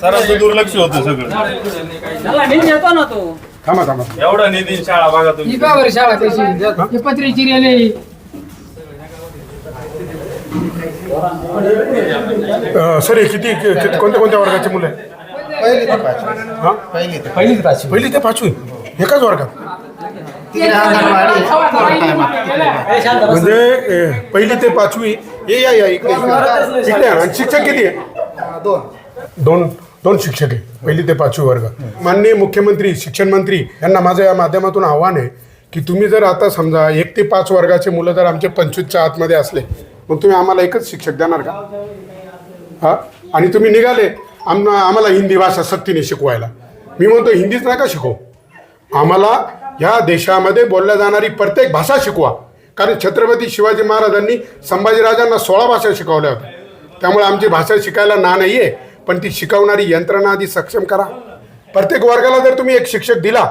सरांचं दुर्लक्ष होतं सगळं. त्याला मी नेतो ना तो. थांबा थांबा. एवढा निधी शाळा बघा ही तुम्ही का बरं शाळा कशी पत्री चिरेली. अं, सर हे किती कि- कि- कोणत्या कोणत्या वर्गाची मुलं आहे पहिली ते पाचवी. हा? पहिली ते पाचवी. पहिली ते पाचवी. एकाच वर्गात? तिकडे अंगणवाडी. थोडं टायमात म्हणजे अं, पहिली ते पाचवी. ये या या इकडे इकडे. इकडे आणा. आणि शिक्षक किती आहे दोन. दोन. दोन शिक्षक आहे पहिली ते पाचवी वर्ग. माननीय मुख्यमंत्री शिक्षण मंत्री यांना माझं या माध्यमातून आव्हान आहे की तुम्ही जर आता समजा एक ते पाच वर्गाचे मुलं जर आमचे पंचवीसच्या आतमध्ये असले मग तुम्ही आम्हाला एकच शिक्षक देणार का? हां? आणि तुम्ही निघाले आम आम्हाला हिंदी भाषा सक्तीने शिकवायला. मी म्हणतो हिंदीच नका शिकवू. आम्हाला ह्या देशामध्ये बोलल्या जाणारी प्रत्येक भाषा शिकवा. कारण छत्रपती शिवाजी महाराजांनी संभाजीराजांना सोळा भाषा शिकवल्या होत्या. त्यामुळे आमची भाषा शिकायला ना नाही आहे पण ती शिकवणारी यंत्रणा आधी सक्षम करा. प्रत्येक वर्गाला जर तुम्ही एक शिक्षक दिला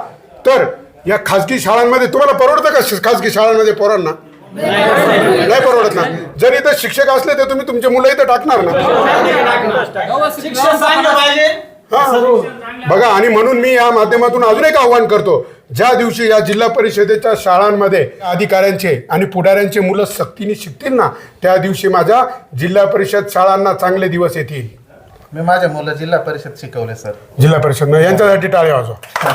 तर या खाजगी शाळांमध्ये तुम्हाला परवडतं का खाजगी शाळांमध्ये पोरांना? नाही परवडत ना. जर इथं शिक्षक असले तर तुम्ही तुमचे मुलं इथं टाकणार ना? बघा आणि म्हणून मी या माध्यमातून अजून एक आव्हान करतो. ज्या दिवशी या जिल्हा परिषदेच्या शाळांमध्ये अधिकाऱ्यांचे आणि पुढाऱ्यांचे मुलं सक्तीने शिकतील ना त्या दिवशी माझ्या जिल्हा परिषद शाळांना चांगले दिवस येतील. मी माझ्या मुलं जिल्हा परिषद शिकवले सर. जिल्हा परिषद यांच्यासाठी टाळे वाजवा.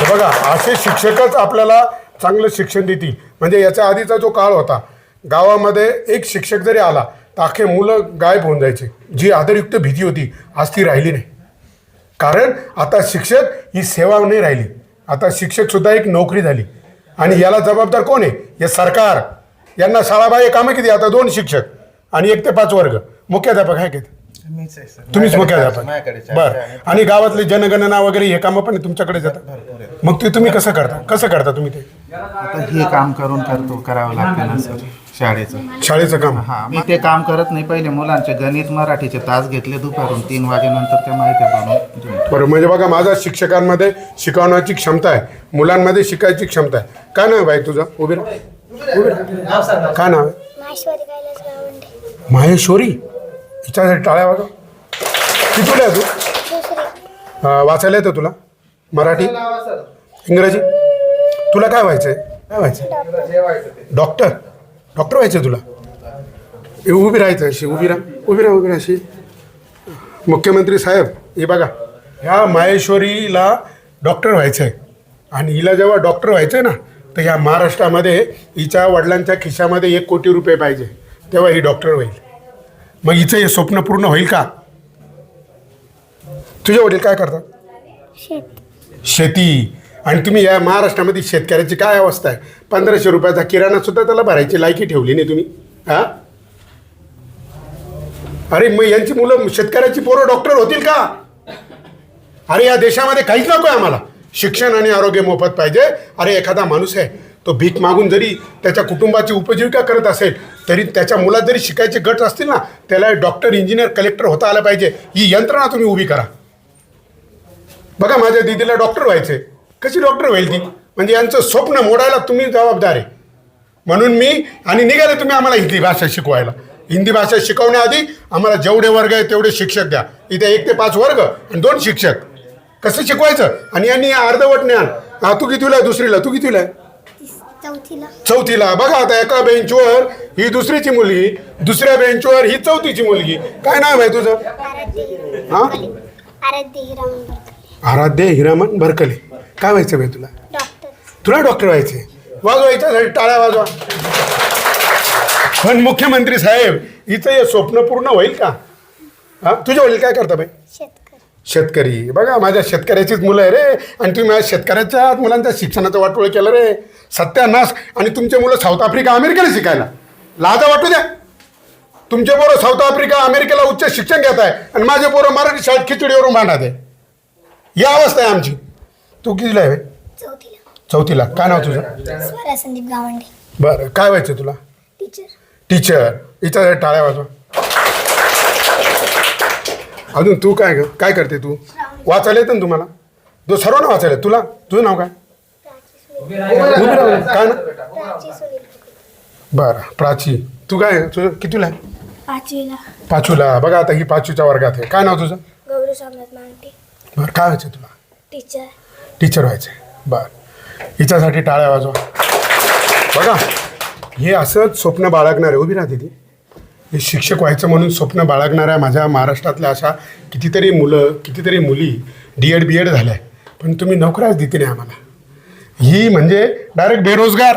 हे बघा असे शिक्षकच आपल्याला चांगलं शिक्षण देतील. म्हणजे याच्या आधीचा जो काळ होता गावामध्ये एक शिक्षक जरी आला तर अख्खे मुलं गायब होऊन जायचे. जी आदरयुक्त भीती होती आज ती राहिली नाही. कारण आता शिक्षक ही सेवा नाही राहिली. आता शिक्षक सुद्धा एक नोकरी झाली. आणि याला जबाबदार कोण आहे? हे सरकार. यांना शाळाबाह्य कामं किती? आता दोन शिक्षक आणि एक ते पाच वर्ग. मुख्याध्यापक आहे किती मीच आहे सर. तुम्हीच माझ्याकडे चार बर. आहे. आणि गावातली जनगणना वगैरे हे कामं पण तुमच्याकडे जातात? भरपूर आहे. मग ते तुम्ही कसं करता? कसं करता तुम्ही ते? आता हे काम करून करतो करावं लागतं ना सर. शाळेचं. शाळेचं काम? हा मी ते काम करत नाही पहिले मुलांचे गणित मराठीचे तास घेतले दुपारून तीन वाजेनंतर त्या माहिती बनवून देऊन बरं म्हणजे बघा माझा शिक्षकांमध्ये शिकवण्याची क्षमता आहे. मुलांमध्ये शिकायची क्षमता आहे. काय नाव आहे बाई तुझं? उभी राहा. उभी राहा काय नाव आहे? माहेश्वरी कैलास गावंडे. माहेश्वरी? हिच्यासाठी टाळ्या वाजव. कितीला आहे तू. वाचायला येतं तुला. मराठी इंग्रजी. तुला काय व्हायचं आहे काय व्हायचं डॉक्टर. डॉक्टर व्हायचं तुला? ए, उभी राहायचं अशी उभी राहा. उभी राहा उभी राहा अशी. मुख्यमंत्री साहेब हे बघा. ह्या माहेश्वरीला डॉक्टर व्हायचं आहे आणि हिला जेव्हा डॉक्टर व्हायचं आहे ना तर ह्या महाराष्ट्रामध्ये हिच्या वडिलांच्या खिशामध्ये एक कोटी रुपये पाहिजे. तेव्हा ही डॉक्टर होईल. मग हिचं हे स्वप्न पूर्ण होईल का? तुझे वडील काय करतात? शेत. शेती. आणि तुम्ही या महाराष्ट्रामध्ये शेतकऱ्याची काय अवस्था आहे? पंधराशे रुपयाचा किराणा सुद्धा त्याला भरायची लायकी ठेवली नाही तुम्ही. हा? अरे मग यांची मुलं शेतकऱ्याची पोरं डॉक्टर होतील का? अरे या देशामध्ये काहीच नको आहे आम्हाला. शिक्षण आणि आरोग्य मोफत पाहिजे. अरे एखादा माणूस आहे तो भीक मागून जरी त्याच्या कुटुंबाची उपजीविका करत असेल तरी त्याच्या मुलात जरी शिकायचे गट असतील ना त्याला डॉक्टर इंजिनियर कलेक्टर होता आलं पाहिजे. ही यंत्रणा तुम्ही उभी करा. बघा माझ्या दिदीला डॉक्टर व्हायचे कशी डॉक्टर व्हायची ती? म्हणजे यांचं स्वप्न मोडायला तुम्ही जबाबदार आहे. म्हणून मी आणि निघाले तुम्ही आम्हाला हिंदी भाषा शिकवायला. हिंदी भाषा शिकवण्याआधी आम्हाला जेवढे वर्ग आहे तेवढे शिक्षक द्या. इथे एक ते पाच वर्ग आणि दोन शिक्षक. कसं शिकवायचं? आणि यांनी अर्धवट ज्ञान. हा तू कितीला आहे? दुसरीला. तू कितीला आहे? चौथीला. चौथीला. बघा आता एका बेंचवर ही दुसरीची मुलगी दुसऱ्या बेंचवर ही चौथीची मुलगी. काय नाव आहे तुझं? आराध्य. हा? आराध्य हिरामन बरकले. आराध्य हिरामन भरकले काय व्हायचं बाई तुला? डॉक्टर. तुला डॉक्टर व्हायचे. वाजवा याच्यासाठी टाळ्या वाजवा. पण मुख्यमंत्री साहेब इथं हे स्वप्न पूर्ण होईल का? हा? तुझे वडील काय करता बाई? शेतकरी. शेतकरी. बघा माझ्या शेतकऱ्याचीच मुलं आहे रे. आणि तुम्ही माझ्या शेतकऱ्याच्या मुलांच्या शिक्षणाचं वाटोळ केलं रे. सत्यानाश आणि तुमचे मुलं साऊथ आफ्रिका अमेरिकेला शिकायला. लाजा वाटू द्या. तुमचे पोरं साऊथ आफ्रिका अमेरिकेला उच्च शिक्षण घेत आहे आणि माझे पोरं मराठी शाळेत खिचडीवरून भांडत आहे. ही अवस्था आहे आमची. तू कितीला आहे? चौथीला. काय नाव तुझं? संदीप गावंडे. बरं काय व्हायचं तुला? टीचर. टीचर. हिच्या टाळ्या वाजवा. अजून तू काय काय करते तू? वाचायला येतं ना तुम्हाला? तो सर्वांना वाचायला. तुला? तुझं नाव काय. काय ना बरं प्राची. तू काय तुझं कितीला आहे? पाचवीला. पाचवीला. बघा आता ही पाचवीच्या वर्गात आहे. काय नाव तुझं? गौरी सोमनाथ मांगटे बरं काय व्हायचं तुला? टीचर. टीचर व्हायचं आहे. बरं. हिच्यासाठी टाळ्या वाजवा. बघा हे असंच स्वप्न बाळगणारे उभी राहते ती हे शिक्षक व्हायचं म्हणून स्वप्न बाळगणाऱ्या माझ्या महाराष्ट्रातल्या अशा कितीतरी मुलं कितीतरी मुली डी एड बी एड झाल्या पण तुम्ही नोकऱ्याच देते नाही आम्हाला. ही म्हणजे डायरेक्ट बेरोजगार.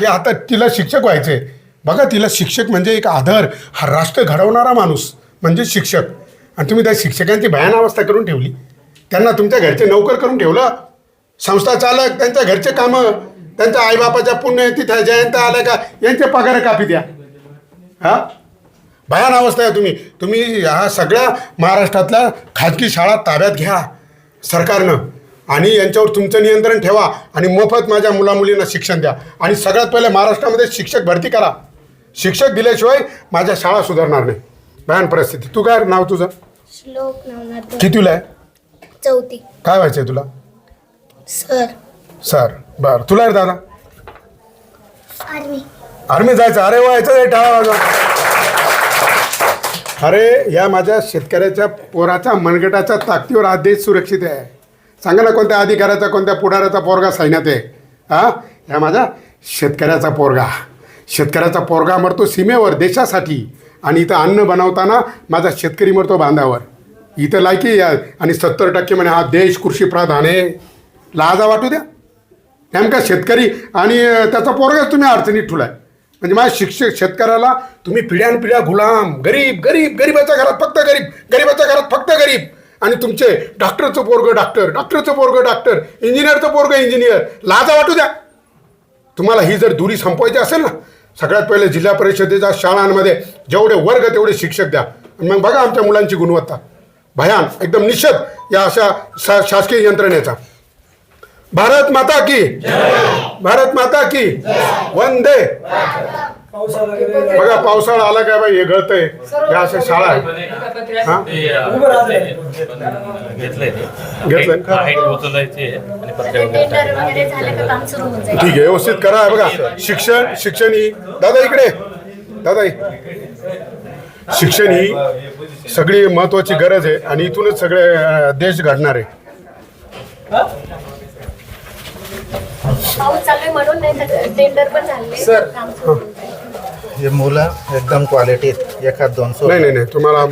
ते आता तिला शिक्षक व्हायचे बघा तिला शिक्षक म्हणजे एक आदर. हा राष्ट्र घडवणारा माणूस म्हणजे शिक्षक. आणि तुम्ही त्या शिक्षकांची भयान अवस्था करून ठेवली. त्यांना तुमच्या घरचे नोकर करून ठेवलं. संस्था चालक त्यांच्या घरचे कामं त्यांच्या आईबापाच्या पुण्य तिथं जयंत आल्या का यांचे पगार कापी द्या. हा? भयान अवस्था आहे तुम्ही. तुम्ही ह्या सगळ्या महाराष्ट्रातल्या खाजगी शाळा ताब्यात घ्या सरकारनं. आणि यांच्यावर तुमचं नियंत्रण ठेवा आणि मोफत माझ्या मुलामुलींना शिक्षण द्या. आणि सगळ्यात पहिले महाराष्ट्रामध्ये शिक्षक भरती करा. शिक्षक दिल्याशिवाय माझ्या शाळा सुधारणार नाही. भयान परिस्थिती. तू काय नाव तुझं? श्लोक नवनाथ कितीला आहे? चौथी. काय व्हायचं आहे तुला? सर. सर. बरं. तुला रे दादा? आर्मी. आर्मी जायचं. अरे व्हायचं टाळा वाजवा. अरे या माझ्या शेतकऱ्याच्या पोराच्या मनगटाच्या ताकदीवर हा देश सुरक्षित आहे. सांगा ना कोणत्या अधिकाऱ्याचा कोणत्या पुढाऱ्याचा पोरगा सैन्यात आहे? हा? या माझा शेतकऱ्याचा पोरगा. शेतकऱ्याचा पोरगा मरतो सीमेवर देशासाठी. आणि इथं अन्न बनवताना माझा शेतकरी मरतो बांधावर. इथं लायकी या आणि सत्तर टक्के म्हणे हा देश कृषी प्रधान आहे. लाजा वाटू द्या. नेमका शेतकरी आणि त्याचा पोरगाच तुम्ही अडचणीत ठुलाय. म्हणजे माझ्या शिक्षक शेतकऱ्याला तुम्ही पिढ्यान पिढ्या गुलाम गरीब गरीब गरीबाच्या घरात फक्त गरीब गरीबाच्या घरात फक्त गरीब. आणि तुमचे डॉक्टरचं पोरगं डॉक्टर डॉक्टरचं पोरगं डॉक्टर इंजिनियरचं पोरगं इंजिनियर लाजा वाटू द्या. तुम्हाला ही जर दुरी संपवायची असेल ना सगळ्यात पहिले जिल्हा परिषदेच्या शाळांमध्ये जेवढे वर्ग तेवढे शिक्षक द्या. आणि मग बघा आमच्या मुलांची गुणवत्ता. भयान एकदम निश्चित या अशा शा शासकीय यंत्रणेचा. भारत माता की भारत माता की वंदे. बघा पावसाळा आला काय बाई? हे गळतंय या अशा शाळा हा? घेतलंय ठीक आहे व्यवस्थित करा. बघा शिक्षण शिक्षण ही दादा इकडे. दादा शिक्षण ही सगळी महत्वाची गरज आहे आणि इथूनच सगळे देश घडणार आहे. पाऊस चालू म्हणून नाही तर टेंडर पण झाले काम सुरू होऊन जाईल हे मुलं एकदम क्वालिटीत एखाद दोन सोड नाही नाही नाही तुम्हाला.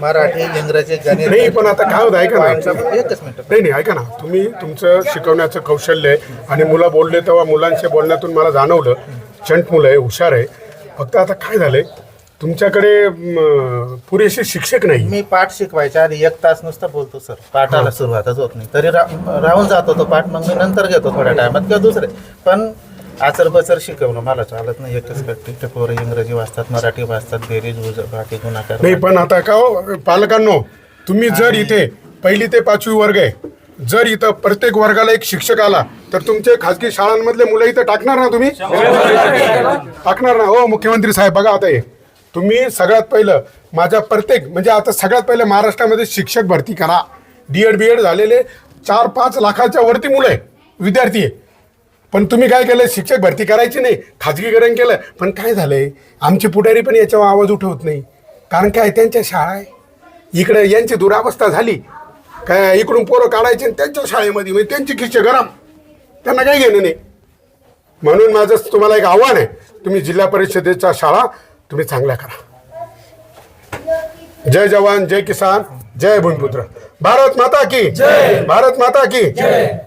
मराठी इंग्रजी नाही गणित पण आता काय होतं ऐका ना. एकच मिनिट. नाही नाही ऐका ना. तुम्ही तुमचं शिकवण्याचं कौशल्य आहे आणि मुलं बोलले तेव्हा मुलांच्या बोलण्यातून मला जाणवलं. चंट मुलं आहे हुशार आहे. फक्त आता काय झालंय? तुमच्याकडे म, पुरेसे शिक्षक नाही. मी पाठ शिकवायच्या आधी एक तास नुसतं बोलतो सर. पाठाला सुरुवातच होत नाही. तरी रा- राहून जातो तो पाठ मग मी नंतर घेतो थोड्या टायमात किंवा दुसरे. पण आचर बचर शिकवणं मला चालत नाही एकच ते पोरं इंग्रजी वाचतात मराठी वाचतात बेरीज उज बाकी गुणाकार नाही पण आता का हो, पालकांनो तुम्ही जर इथे पहिली ते पाचवी वर्ग आहे जर इथं प्रत्येक वर्गाला एक शिक्षक आला तर तुमचे खाजगी शाळांमधले मुलं इथं टाकणार ना तुम्ही? टाकणार ना. हो मुख्यमंत्री साहेब बघा आता हे. तुम्ही सगळ्यात पहिलं माझ्या प्रत्येक म्हणजे आता सगळ्यात पहिलं महाराष्ट्रामध्ये शिक्षक भरती करा. डी एड बी एड झालेले चार पाच लाखाच्या वरती मुलं आहे विद्यार्थी आहे पण तुम्ही काय केलं? शिक्षक भरती करायची नाही खाजगीकरण केलं. पण काय झालंय? आमचे पुढारी पण याच्यावर आवाज उठवत नाही. कारण काय? त्यांच्या शाळा आहे. इकडे यांची दुरावस्था झाली. काय? इकडून पोरं काढायचे आणि त्यांच्या शाळेमध्ये म्हणजे त्यांची खिश्चे गरम. त्यांना काही घेणं नाही. म्हणून माझं तुम्हाला एक आव्हान आहे. तुम्ही जिल्हा परिषदेच्या शाळा तुम्ही चांगल्या करा. जय जवान जय किसान जय भूमिपुत्र. भारत माता की जय! भारत माता की जय!